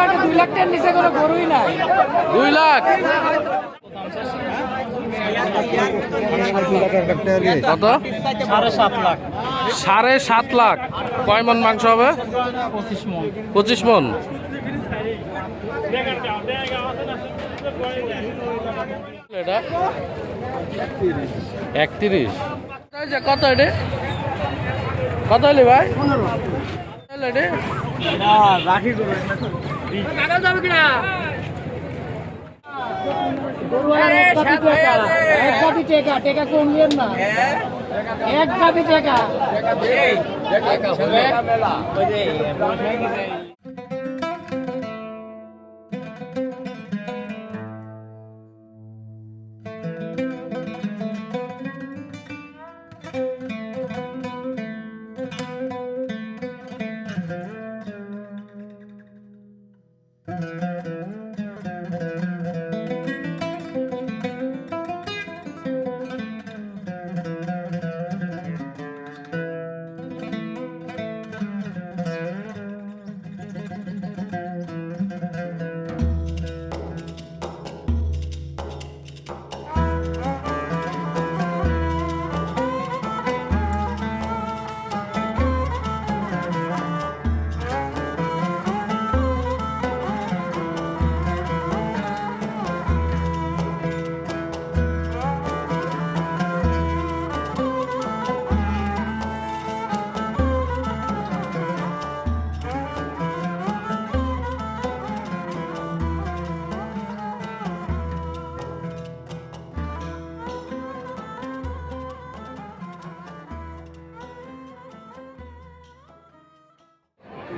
হাটে দুই লাখ টাকার নিচে কোনো গরুই নাই। দুই লাখ? কত? সাড়ে সাত লাখ। সাড়ে সাত লাখ কয় মন মাংস হবে? পঁচিশ মন। পঁচিশ মন এটা একত্রিশ কত এটি? কত হলি ভাই? কত হলো এটি? রাখি না এক গাবি টাকা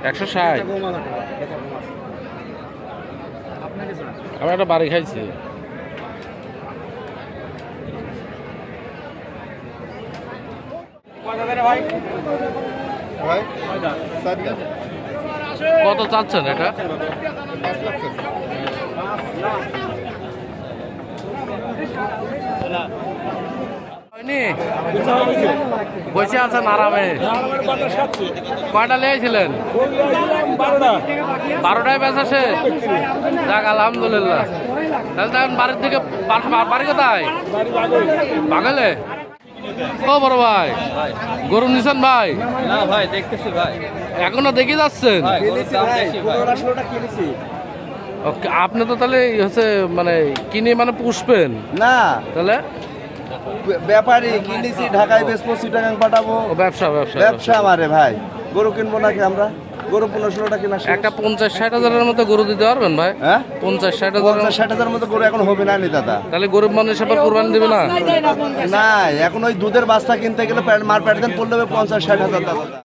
একশো ষাট। আমি একটা বাড়ি খাইছি। কত চাচ্ছেন এটা? হয়নি বসে আছেন আরামে। কয়টা লিয়েছিলেন বারোটায় বেচা শেষ? যাক আলহামদুলিল্লাহ। তাহলে তখন বাড়ির দিকে বাড়ি কোথায়? বাঙালে ও বড় ভাই। গরু নিছেন ভাই? না ভাই দেখতেছি ভাই। এখনও দেখে যাচ্ছেন? আপনি তো তাহলে হচ্ছে মানে কিনে মানে পুষবেন। না। তাহলে? ব্যাপারী কিনেছি ঢাকায় বেচবো চিটাগাং পাঠাবো। ব্যবসা ব্যবসা ব্যবসা আমারে ভাই। গরু কিনবো নাকি আমরা? গরু পনেরো ষোলোটা কিনা একটা পঞ্চাশ ষাট হাজারের মতো গরু দিতে পারবেন ভাই? হ্যাঁ? পঞ্চাশ ষাট হাজার পঞ্চাশ ষাট হাজার মতো গরু এখন হবে না নি দাদা। তাহলে গরিব মানুষ আবার কোরবানি দিবে না? না এখন ওই দুধের বাস্তা কিনতে গেলে মার প্যাট দেন পড়লে পঞ্চাশ ষাট হাজার দাদা।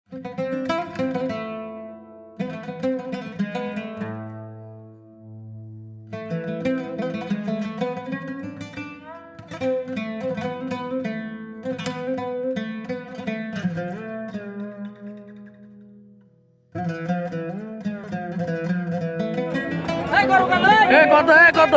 এ কত এ কত?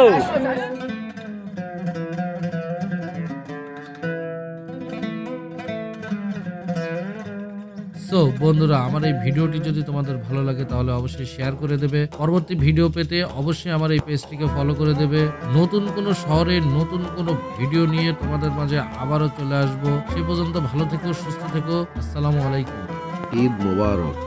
সো বন্ধুরা আমার এই ভিডিওটি যদি তোমাদের ভালো লাগে তাহলে অবশ্যই শেয়ার করে দেবে। পরবর্তী ভিডিও পেতে অবশ্যই আমার এই পেজটিকে ফলো করে দেবে। নতুন কোনো শহরে নতুন কোনো ভিডিও নিয়ে তোমাদের মাঝে আবারও চলে আসব। সে পর্যন্ত ভালো থেকো সুস্থ থেকো। আসসালামু আলাইকুম। ঈদ মোবারক।